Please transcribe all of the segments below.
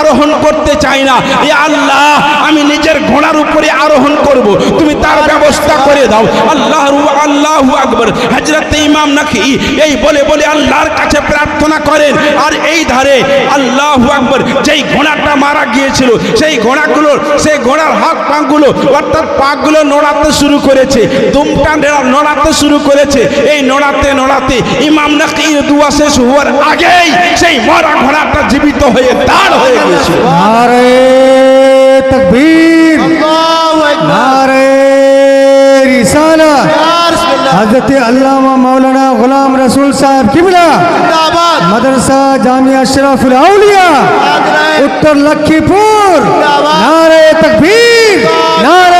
আরোহণ করতে চাই না। এ আল্লাহ, আমি নিজের ঘোড়ার উপরে আরোহণ করব। তুমি তার ব্যবস্থা করে দাও। আল্লাহ আল্লাহ আকবর। হজরত ইমাম নাকি এই বলে বলে আল্লাহর কাছে প্রার্থনা করেন। আর এই ধারে আল্লাহ আকবর, যেই ঘোড়াটা মারা গিয়েছিল, সেই ঘোড়াগুলোর সেই ঘোড়ার হাত পাগুলো, অর্থাৎ পাগুলো নড়াতে শুরু করেছে। দুমটা নেড়া- নড়াতে শুরু করেছে। এই নড়াতে নড়াতে ইমাম নাকি দুয়া শেষ হওয়ার আগেই সেই মরা ঘোড়াটা জীবিত হয়ে দাঁড় হয়ে দিয়েছিল নারে তকবীর। নারে রিসালা হজরত আল্লামা মৌলানা গোলাম রসুল সাহেব কিবলা। মাদ্রাসা জামিয়া আশরাফুল আউলিয়া। উত্তর লক্ষীপুর নারে তকবীর। নারে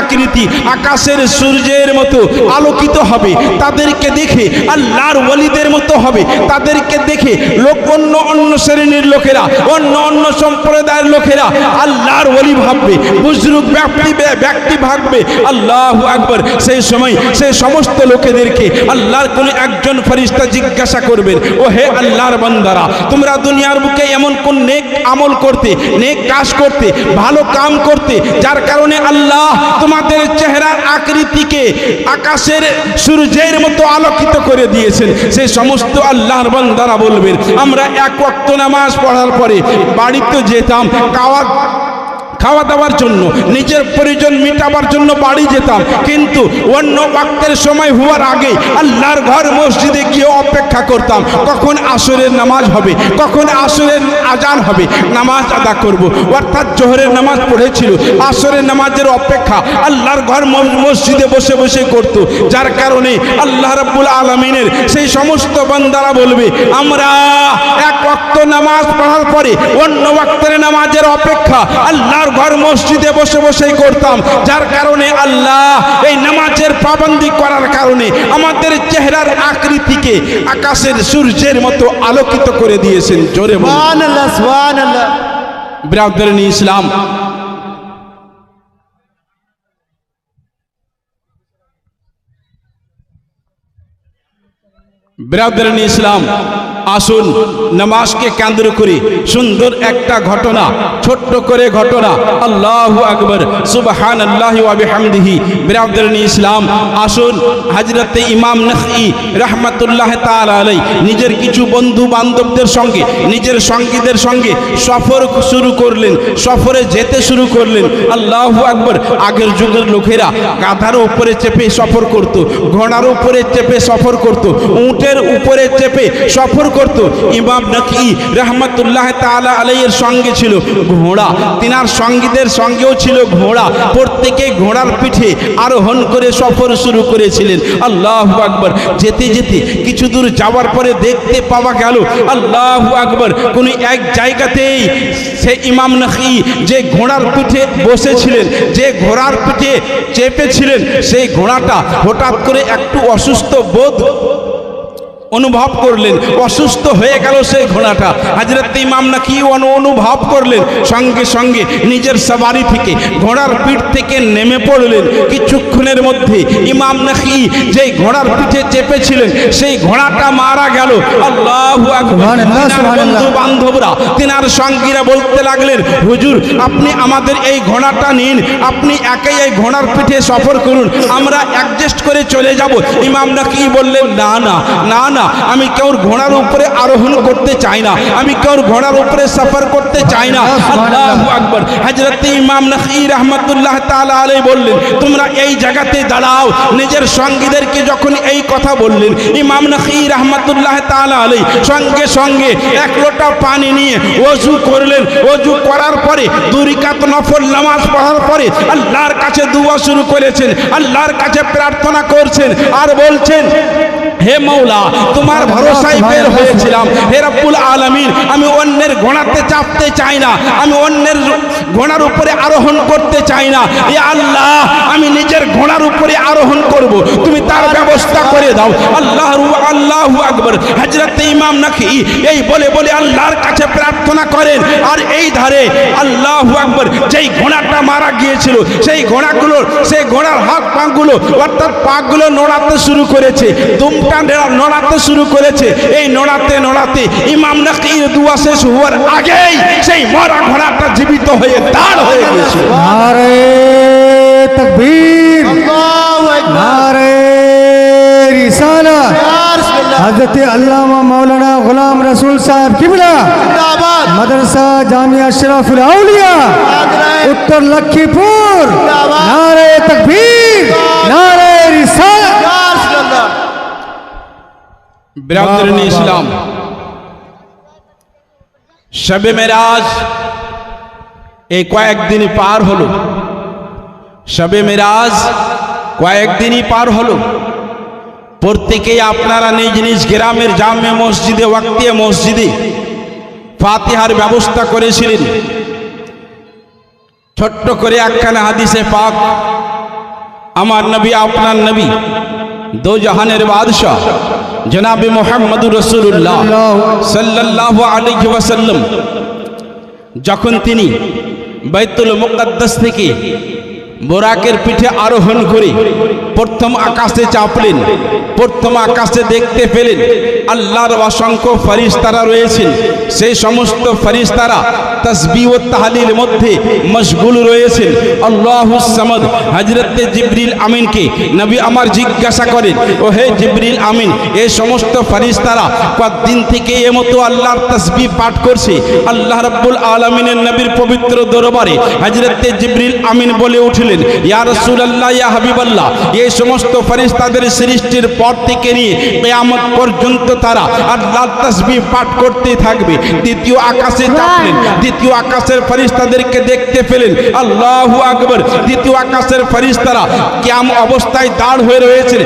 আকৃতি আকাশের সূর্যের মতো আলোকিত হবে। তাদেরকে দেখে আল্লাহর ওলিদের মতো হবে। তাদেরকে দেখে লোক অন্য অন্য শ্রেণির লোকেরা, অন্য অন্য সম্প্রদায়ের লোকেরা আল্লাহর ওলি ভাববে। বুজরুক ব্যক্তি ব্যক্তি ভাববে, আল্লাহ আকবর। সেই সময় সেই সমস্ত লোকেদেরকে আল্লাহর কোন একজন ফরিস্তা জিজ্ঞাসা করবেন, ও হে আল্লাহর বান্দারা, তোমরা দুনিয়ার বুকে এমন কোন নেক আমল করতে, নেক কাজ করতে, ভালো কাম করতে, যার কারণে আল্লাহ তোমাদের চেহারার আকৃতিকে আকাশের সূর্যের মতো আলোকিত করে দিয়েছেন। সেই সমস্ত আল্লাহর বান্দারা বলবেন, আমরা এক ওয়াক্ত নামাজ পড়ার পরে বাড়িতে যেতাম, খাওয়া খাওয়া দাওয়ার জন্য, নিজের প্রয়োজন মেটাবার জন্য বাড়ি যেতাম। কিন্তু অন্য ওয়াক্তের সময় হওয়ার আগে আল্লাহর ঘর মসজিদে গিয়ে অপেক্ষা করতাম, কখন আসরের নামাজ হবে, কখন আসরের আজান হবে, নামাজ আদা করব। অর্থাৎ জোহরের নামাজ পড়েছিল, আসরের নামাজের অপেক্ষা আল্লাহর ঘর মসজিদে বসে বসে করত। যার কারণে আল্লাহ রাব্বুল আলমিনের সেই সমস্ত বান্দারা বলবে, আমরা এক ওয়াক্ত নামাজ পড়ার পরে অন্য ওয়াক্তের নামাজের অপেক্ষা আল্লাহর ঘর মসজিদে বসে বসেই করতাম। যার কারণে আল্লাহ এই নামাজের পাবন্দি করার কারণে আমাদের চেহারার আকৃতিকে আকাশের সূর্যের মতো আলোকিত করে দিয়েছেন। জোরে বিরাদরিন ইসলাম বিরাদরিন ইসলাম আসুন, নামাজকে কেন্দ্র করে। সুন্দর একটা ঘটনা, ছোট্ট করে ঘটনা। আল্লাহু আকবর সুবহান আল্লাহ ওয়াবিহামদিহি বিরাদরিন ইসলাম, আসুন হজরতে ইমাম নখি রহমতুল্লাহ তাআলা আলাই নিজের কিছু বন্ধু বান্ধবদের সঙ্গে, নিজের সঙ্গীদের সঙ্গে সফর শুরু করলেন, সফরে যেতে শুরু করলেন। আল্লাহ আকবর, আগের যুগের লোকেরা গাধার উপরে চেপে সফর করত, ঘোড়ার উপরে চেপে সফর করত, উটের উপরে চেপে সফর করত। ইমাম নকি রহমতুল্লাহ তাআলা আলাইয়ের সঙ্গে ছিল। ঘোড়া। তিনার সঙ্গীদের সঙ্গেও ছিল ঘোড়া। প্রত্যেকে ঘোড়ার পিঠে আরোহণ করে সফর শুরু করেছিলেন। আল্লাহ আকবর। যেতে যেতে কিছু দূর যাওয়ার পরে দেখতে পাওয়া গেল, আল্লাহ আকবর, কোন এক জায়গাতেই সে ইমাম নকি যে ঘোড়ার পিঠে বসেছিলেন, যে ঘোড়ার পিঠে চেপেছিলেন, সেই ঘোড়াটা হঠাৎ করে একটু অসুস্থ বোধ অনুভব করলেন অসুস্থ হয়ে গেল সেই ঘোড়াটা। হাজরত ইমাম নাকি অনু- অনুভব করলেন সঙ্গে সঙ্গে নিজের সবারি থেকে ঘোড়ার পিঠ থেকে নেমে পড়লেন। কিছুক্ষণের মধ্যে ইমাম নাকি যে ঘোড়ার পিঠে চেপেছিলেন সেই ঘোড়াটা মারা গেল। আল্লাহ। বন্ধু বান্ধবরা তিনার সঙ্গীরা বলতে লাগলেন হুজুর আপনি আমাদের এই ঘোড়াটা নিন আপনি একাই এই ঘোড়ার পিঠে সফর করুন আমরা অ্যাডজাস্ট করে চলে যাব। ইমাম নাকি বললেন না না না না আমি কেউর ঘোড়ার উপরে আরোহণ করতে চাই না। আমি কেউর ঘোড়ার উপরে সফর করতে চাই না। আল্লাহু আকবর। হযরত ইমাম নাকি রহমতুল্লাহ তাআলা আলাইহি বললেন, তোমরা এই জায়গাতে দাঁড়াও। নিজের সঙ্গীদেরকে যখন এই কথা বললেন, ইমাম নাকি রহমতুল্লাহ তাআলা আলাইহি সঙ্গে সঙ্গে এক লোটা পানি নিয়ে ওযু করলেন। ওযু করার পরে দুরিকাত নফল নামাজ পড়ার পরে আল্লাহর কাছে দোয়া শুরু করেছেন। আল্লাহর কাছে প্রার্থনা করছেন আর বলছেন হে মৌলা তোমার ভরসায় বের হয়েছিলাম। হে রব্বুল আলামিন, আমি অন্যের ঘোড়াতে চাপতে চাই না। আমি অন্যের ঘোড়ার উপরে আরোহণ করতে চাই না। এ আল্লাহ, আমি নিজের ঘোড়ার উপরে আরোহণ করব তুমি তার ব্যবস্থা করে দাও। আল্লাহ আল্লাহু আকবর। হজরত ইমাম নাকি এই বলে বলে আল্লাহর কাছে প্রার্থনা করেন। আর এই ধারে আল্লাহ আকবর যেই ঘোড়াটা মারা গিয়েছিল সেই ঘোড়াগুলোর সেই ঘোড়ার হাত পাগুলো অর্থাৎ পাগুলো নড়াতে শুরু করেছে দুমটা নড়াতে শুরু করেছে। এই নড়াতে নড়াতে ইমাম নাকির দুয়া শেষ হওয়ার আগেই সেই মরা ঘোড়াটা জীবিত হয়ে দাঁড় হয়ে গেছিল নারে তকবীর। নারে হজরত আল্লামা মৌলানা গোলাম রসুল সাহেব কিবলা মাদ্রাসা জামিয়া শরফুল আউলিয়া উত্তর লক্ষ্মীপুর নারে তকবীর নারে রিসালা বিরাদরিন ইসলাম শবে মেরাজ এই কয়েকদিন পার হলো শবে মেরাজ কয়েকদিনই পার হলো প্রত্যেকেই আপনারা নিজ নিজ গ্রামের জামে মসজিদে ওয়াক্তিয়া মসজিদে ফাতিহার ব্যবস্থা করেছিলেন। ছোট্ট করে একখানা হাদিসে পাক, আমার নবী, আপনার নবী দো জাহানের বাদশাহ জনাবে মোহাম্মদুর রসুল্লাহ সাল্লাল্লাহু আলাইহি ওয়াসাল্লাম, যখন তিনি বাইতুল মুকদ্দাস থেকে বোরাকের পিঠে আরোহণ করে। প্রথম আকাশে চাপলেন, প্রথম আকাশে দেখতে পেলেন, আল্লাহর অসংখ্য ফরিস্তারা রয়েছেন। সেই সমস্ত ফরিস্তারা তসবি ও তাহালির মধ্যে মশগুল রয়েছেন। আল্লাহ সামদ হজরতে জিবরিল আমিনকে নবী আমার জিজ্ঞাসা করেন, ও হে জিবরিল আমিন এই সমস্ত ফরিস্তারা কতদিন থেকে এ মতো আল্লাহর তসবি পাঠ করছে? আল্লাহ রাব্বুল আলমিনের নবীর পবিত্র দরবারে হজরতে জিবরিল আমিন বলে উঠলেন ইয়া রাসূলুল্লাহ ইয়া হাবিবাল্লাহ এই সমস্ত ফেরেশতাদের সৃষ্টির পর থেকে নিয়ে কিয়ামত পর্যন্ত তারা আল্লাহর তাসবিহ পাঠ করতে থাকবে। দ্বিতীয় আকাশে চাপলেন দ্বিতীয় আকাশের ফেরেশতাদেরকে দেখতে পেলেন আল্লাহু আকবার! দ্বিতীয় আকাশের ফেরেশতারা কিয়াম অবস্থায় দাঁড় হয়ে রয়েছে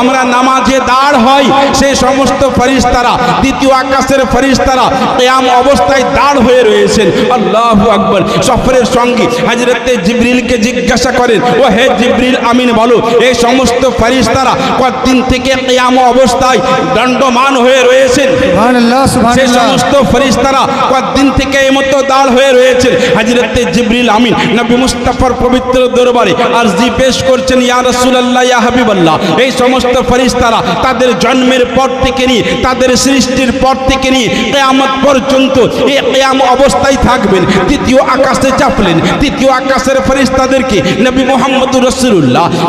আমরা নামাজে দাঁড় হয় সেই সমস্ত ফেরেশতারা দ্বিতীয় আকাশের ফেরেশতারা কিয়াম অবস্থায় দাঁড় হয়ে রয়েছেন। আল্লাহু আকবার! সফরের সঙ্গী হযরতে জিবরিলকে জিজ্ঞাসা করেন ও হে জিবরিল আমিন বলো এই সমস্ত ফেরেশতারা কতদিন থেকে কিয়াম অবস্থায় দণ্ডমান হয়ে রয়েছেন? সুবহানাল্লাহ সে সুবহানাল্লাহ সমস্ত ফেরেশতারা কতদিন থেকে এই মতো দাঁড় হয়ে রয়েছেন? হযরতে জিবরিল আমিন নবী মুস্তাফার পবিত্র দরবারে আরজি পেশ করছেন ইয়া রাসূলুল্লাহ ইয়া হাবিবাল্লাহ। এই সমস্ত ফেরেশতারা তাদের জন্মের পর থেকে নিয়ে তাদের সৃষ্টির পর থেকে নিয়ে কিয়ামত পর্যন্ত এই কিয়াম অবস্থায় থাকবেন। তৃতীয় আকাশে চাপলেন তৃতীয় আকাশের ফেরেশতাদেরকে নবী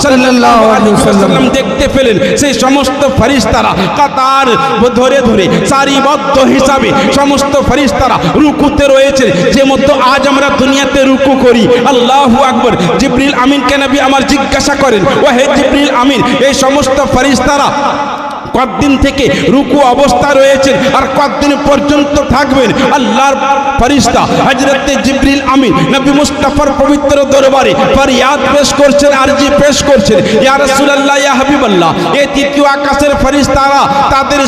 সাল্লাল্লাহু আলাইহি ওয়াসাল্লাম দেখতে পেলেন। সেই সমস্ত ফেরেশতারা কাতার ধরে ধরে সারিবদ্ধ হিসাবে সমস্ত ফেরেশতারা রুকুতে রয়েছে। যে মতো আজ আমরা দুনিয়াতে রুকু করি। আল্লাহু আকবর। জিবরিল আমিনকে নবী আমার জিজ্ঞাসা করেন ও হে জিবরিল আমিন? এই সমস্ত ফেরেশতারা কতদিন থেকে রুকু অবস্থা রয়েছেন আর কতদিন পর্যন্ত থাকবেন? আল্লাহর ফরিস্তা হজরতে জিবরিল আমিন, নবী মুস্তাফার পবিত্র দরবারে ফরিয়াদ পেশ করছেন, আরজি পেশ করছেন। ইয়া রাসূলুল্লাহ, ইয়া হাবিবাল্লাহ এই তৃতীয় আকাশের ফরিস্তারা তাদের